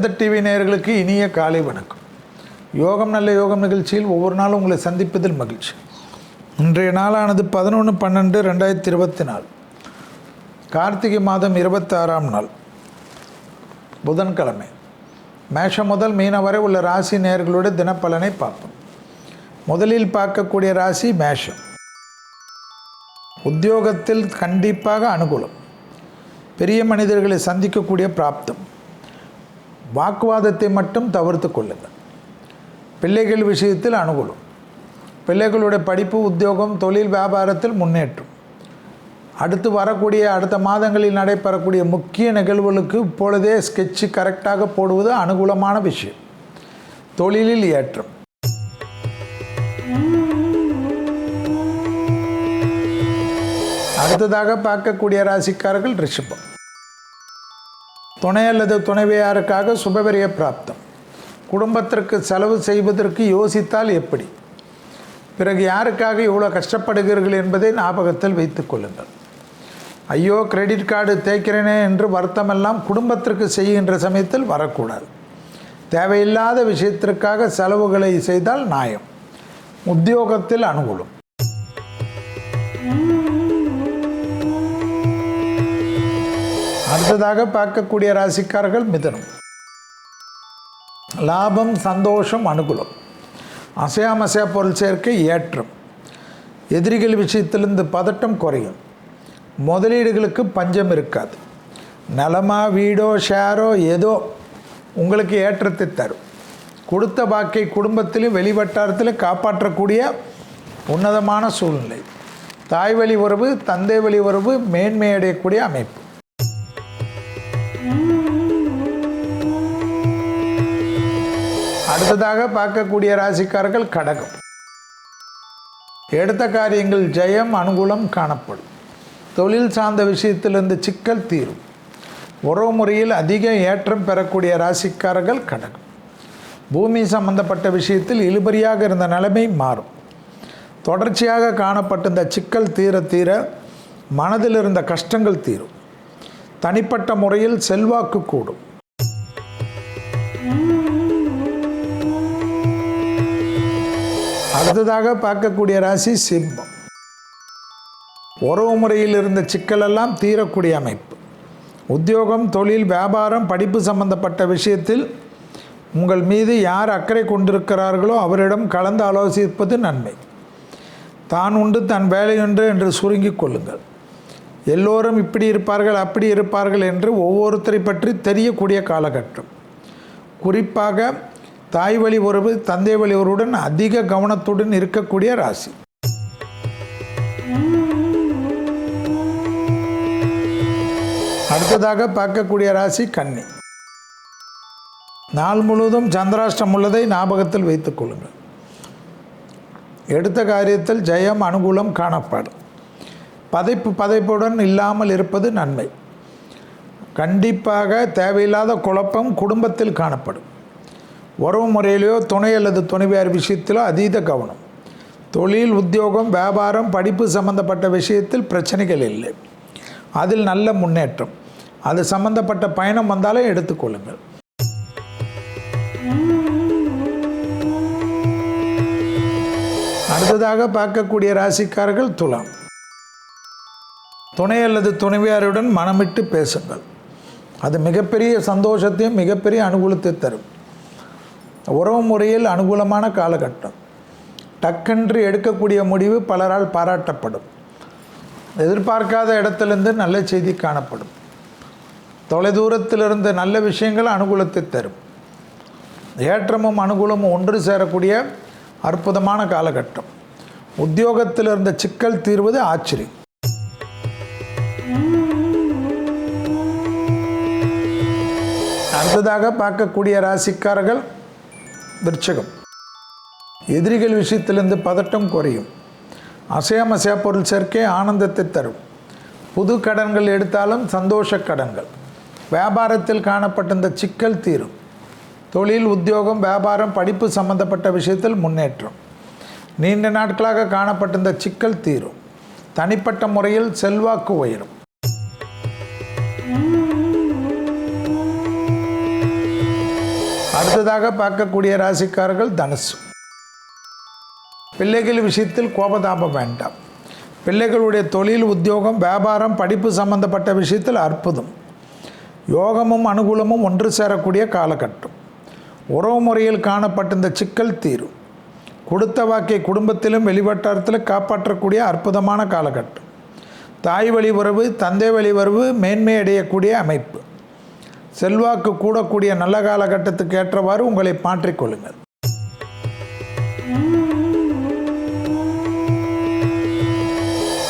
வேந்தர் டிவி நேயர்களுக்கு இனிய காலை வணக்கம். யோகம் நல்ல யோகம் நிகழ்ச்சியில் ஒவ்வொரு நாளும் உங்களை சந்திப்பதில் மகிழ்ச்சி. இன்றைய நாளானது பதினொன்று பன்னெண்டு ரெண்டாயிரத்தி இருபத்தி நாலு. கார்த்திகை மாதம் இருபத்தாறாம் நாள். புதன்கிழமை. மேஷம் முதல் மீன வரை உள்ள ராசி நேயர்களுடைய தினப்பலனை பார்ப்போம். முதலில் பார்க்கக்கூடிய ராசி மேஷம். உத்தியோகத்தில் கண்டிப்பாக அனுகூலம். பெரிய மனிதர்களை சந்திக்கக்கூடிய பிராப்தம். வாக்குவாதத்தை மட்டும் தவிர்த்து கொள்ளுங்கள். பிள்ளைகள் விஷயத்தில் அனுகூலம் பிள்ளைகளுடைய படிப்பு உத்தியோகம் தொழில் வியாபாரத்தில் முன்னேற்றம். அடுத்து வரக்கூடிய அடுத்த மாதங்களில் நடைபெறக்கூடிய முக்கிய நிகழ்வுகளுக்கு இப்பொழுதே ஸ்கெட்சு கரெக்டாக போடுவது அனுகூலமான விஷயம். தொழிலில் ஏற்றம். அடுத்ததாக பார்க்கக்கூடிய ராசிக்காரர்கள் ரிஷபம். துணை அல்லது துணைவியாருக்காக சுபவரிய பிராப்தம். குடும்பத்திற்கு செலவு செய்வதற்கு யோசித்தால் எப்படி? பிறகு யாருக்காக இவ்வளோ கஷ்டப்படுகிறீர்கள் என்பதை ஞாபகத்தில் வைத்து கொள்ளுங்கள். ஐயோ கிரெடிட் கார்டு தேய்க்கிறேனே என்று வருத்தமெல்லாம் குடும்பத்திற்கு செய்கின்ற சமயத்தில் வரக்கூடாது. தேவையில்லாத விஷயத்திற்காக செலவுகளை செய்தால் நியாயம். உத்தியோகத்தில் அனுகூலம். அடுத்ததாக பார்க்கக்கூடிய ராசிக்காரர்கள் மிதனம். லாபம் சந்தோஷம் அனுகூலம். அசையாமசையா பொருள் சேர்க்கை ஏற்றம். எதிரிகள் விஷயத்திலிருந்து பதட்டம் குறையும். முதலீடுகளுக்கு பஞ்சம் இருக்காது. நலமா வீடோ ஷேரோ ஏதோ உங்களுக்கு ஏற்றத்தை தரும். கொடுத்த பாக்கை குடும்பத்திலும் வெளிவட்டாரத்திலும் காப்பாற்றக்கூடிய உன்னதமான சூழ்நிலை. தாய் வழி உறவு தந்தை வழி உறவு மேன்மை அடையக்கூடிய அமைப்பு. அடுத்ததாக பார்க்கக்கூடிய ராசிக்காரர்கள் கடகம். எடுத்த காரியங்கள் ஜெயம் அனுகூலம் காணப்படும். தொழில் சார்ந்த விஷயத்திலிருந்து சிக்கல் தீரும். உறவு முறையில் அதிக ஏற்றம் பெறக்கூடிய ராசிக்காரர்கள் கடகம். பூமி சம்பந்தப்பட்ட விஷயத்தில் இழுபறியாக இருந்த நிலைமை மாறும். தொடர்ச்சியாக காணப்பட்ட இந்த சிக்கல் தீர தீர மனதில் இருந்த கஷ்டங்கள் தீரும். தனிப்பட்ட முறையில் செல்வாக்கு கூடும். அடுத்ததாக பார்க்கக்கூடிய ராசி சிம்மம். உறவு முறையில் இருந்த சிக்கலெல்லாம் தீரக்கூடிய அமைப்பு. உத்தியோகம் தொழில் வியாபாரம் படிப்பு சம்பந்தப்பட்ட விஷயத்தில் உங்கள் மீது யார் அக்கறை கொண்டிருக்கிறார்களோ அவரிடம் கலந்து ஆலோசிப்பது நன்மை. தான் உண்டு தன் வேலையுண்டு என்று சுருங்கிக் கொள்ளுங்கள். எல்லோரும் இப்படி இருப்பார்கள் அப்படி இருப்பார்கள் என்று ஒவ்வொருத்தரை பற்றி தெரியக்கூடிய காலகட்டம். குறிப்பாக தாய் வழி உறவு தந்தை வழி உறவுடன் அதிக கவனத்துடன் இருக்கக்கூடிய ராசி. அடுத்ததாக பார்க்கக்கூடிய ராசி கன்னி. நாள் முழுவதும் சந்திராஷ்டம் உள்ளதை ஞாபகத்தில் வைத்துக் கொள்ளுங்கள். எடுத்த காரியத்தில் ஜெயம் அனுகூலம் காணப்படும். பதைப்பு பதைப்புடன் இல்லாமல் இருப்பது நன்மை. கண்டிப்பாக தேவையில்லாத குழப்பம் குடும்பத்தில் காணப்படும். உறவு முறையிலையோ துணை அல்லது துணைவியார் விஷயத்திலோ அதீத கவனம். தொழில் உத்தியோகம் வியாபாரம் படிப்பு சம்பந்தப்பட்ட விஷயத்தில் பிரச்சனைகள் இல்லை. அதில் நல்ல முன்னேற்றம். அது சம்பந்தப்பட்ட பயணம் வந்தாலே எடுத்துக்கொள்ளுங்கள் அடுத்ததாக பார்க்கக்கூடிய ராசிக்காரர்கள் துலாம். துணை அல்லது துணைவியாருடன் மனமிட்டு பேசுங்கள். அது மிகப்பெரிய சந்தோஷத்தையும் மிகப்பெரிய அனுகூலத்தை தரும். உறவு முறையில் அனுகூலமான காலகட்டம். டக்கென்று எடுக்கக்கூடிய முடிவு பலரால் பாராட்டப்படும். எதிர்பார்க்காத இடத்திலிருந்து நல்ல செய்தி காணப்படும். தொலைதூரத்திலிருந்து நல்ல விஷயங்கள் அனுகூலத்தை தரும். ஏற்றமும் அனுகூலமும் ஒன்று சேரக்கூடிய அற்புதமான காலகட்டம். உத்தியோகத்தில் இருந்த சிக்கல் தீர்வது ஆச்சரியம் அடுத்ததாக பார்க்கக்கூடிய ராசிக்காரர்கள் விருச்சகம் எதிரிகள் விஷயத்திலிருந்து பதட்டம் குறையும். அசையாமசையா பொருள் சேர்க்கை ஆனந்தத்தை தரும். புது கடன்கள் எடுத்தாலும் சந்தோஷ கடன்கள். வியாபாரத்தில் காணப்பட்ட இந்த சிக்கல் தீரும். தொழில் உத்தியோகம் வியாபாரம் படிப்பு சம்பந்தப்பட்ட விஷயத்தில் முன்னேற்றம். நீண்ட நாட்களாக காணப்பட்ட இந்த சிக்கல் தீரும். தனிப்பட்ட முறையில் செல்வாக்கு உயரும். அடுத்ததாக பார்க்கக்கூடிய ராசிக்காரர்கள் தனுசு. பிள்ளைகள் விஷயத்தில் கோபதாபம் வேண்டாம். பிள்ளைகளுடைய தொழில் உத்தியோகம் வியாபாரம் படிப்பு சம்பந்தப்பட்ட விஷயத்தில் அற்புதம். யோகமும் அனுகூலமும் ஒன்று சேரக்கூடிய காலகட்டம். உறவு முறையில் காணப்பட்ட இந்த சிக்கல் தீரும். கொடுத்த வாக்கை குடும்பத்திலும் வெளிவட்டாரத்திலும் காப்பாற்றக்கூடிய அற்புதமான காலகட்டம். தாய் வழி உறவு தந்தை வழி உறவு மேன்மை அடையக்கூடிய அமைப்பு. செல்வாக்கு கூடக்கூடிய நல்ல காலகட்டத்துக்கு ஏற்றவாறு உங்களை மாற்றிக்கொள்ளுங்கள்.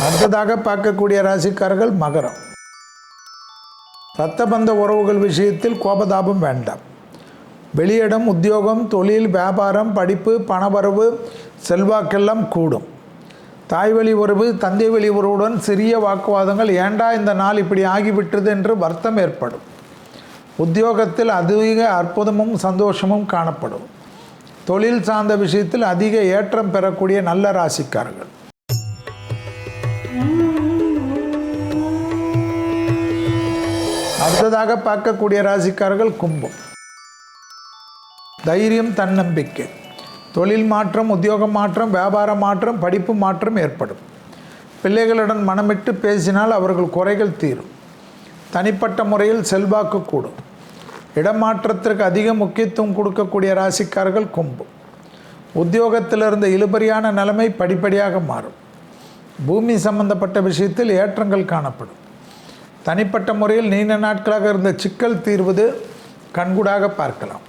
அடுத்ததாக பார்க்கக்கூடிய ராசிக்காரர்கள் மகரம். இரத்தபந்த உறவுகள் விஷயத்தில் கோபதாபம் வேண்டாம். வெளியிடம் உத்தியோகம் தொழில் வியாபாரம் படிப்பு பணவரவு செல்வாக்கெல்லாம் கூடும். தாய் வழி உறவு தந்தை வழி உறவுடன் சிறிய வாக்குவாதங்கள் ஏண்டா இந்த நாள் இப்படி ஆகிவிட்டது என்று வருத்தம் ஏற்படும். உத்தியோகத்தில் அதிக அற்புதமும் சந்தோஷமும் காணப்படும். தொழில் சார்ந்த விஷயத்தில் அதிக ஏற்றம் பெறக்கூடிய நல்ல ராசிக்காரர்கள். அடுத்ததாக பார்க்கக்கூடிய ராசிக்காரர்கள் கும்பம். தைரியம் தன்னம்பிக்கை. தொழில் மாற்றம் உத்தியோக மாற்றம் வியாபார மாற்றம் படிப்பு மாற்றம் ஏற்படும். பிள்ளைகளுடன் மனமிட்டு பேசினால் அவர்கள் குறைகள் தீரும். தனிப்பட்ட முறையில் செல்வாக்கு கூடும். இடமாற்றத்திற்கு அதிக முக்கியத்துவம் கொடுக்கக்கூடிய ராசிக்காரர்கள் கும்பு. உத்தியோகத்தில் இருந்த இழுபறியான நிலைமை படிப்படியாக மாறும். பூமி சம்பந்தப்பட்ட விஷயத்தில் ஏற்றங்கள் காணப்படும். தனிப்பட்ட முறையில் நீண்ட நாட்களாக இருந்த சிக்கல் தீர்வது கண்கூடாக பார்க்கலாம்.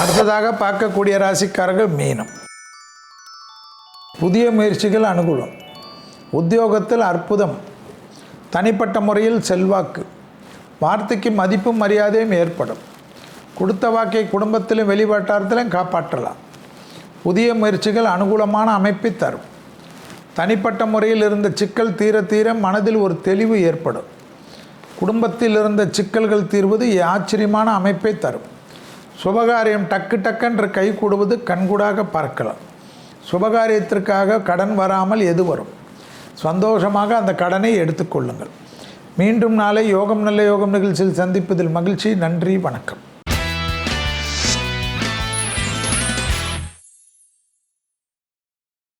அடுத்ததாக பார்க்கக்கூடிய ராசிக்காரர்கள் மீனம். புதிய முயற்சிகள் அனுகூலம். உத்தியோகத்தில் அற்புதம். தனிப்பட்ட முறையில் செல்வாக்கு. வார்த்தைக்கு மதிப்பும் மரியாதையும் ஏற்படும். கொடுத்த வாக்கை குடும்பத்திலும் வெளிவட்டாரத்திலும் காப்பாற்றலாம். புதிய முயற்சிகள் அனுகூலமான அமைப்பை தரும். தனிப்பட்ட முறையில் இருந்த சிக்கல் தீர தீர மனதில் ஒரு தெளிவு ஏற்படும். குடும்பத்தில் இருந்த சிக்கல்கள் தீர்வது ஆச்சரியமான அமைப்பை தரும். சுபகாரியம் டக்கு டக்கென்று கை கூடுவது கண்கூடாக பார்க்கலாம். சுபகாரியத்திற்காக கடன் வராமல் எது வரும்? சந்தோஷமாக அந்த கடனை எடுத்துக்கொள்ளுங்கள் மீண்டும் நாளை யோகம் நல்ல யோகம் நிகழ்ச்சியில் சந்திப்பதில் மகிழ்ச்சி. நன்றி வணக்கம்.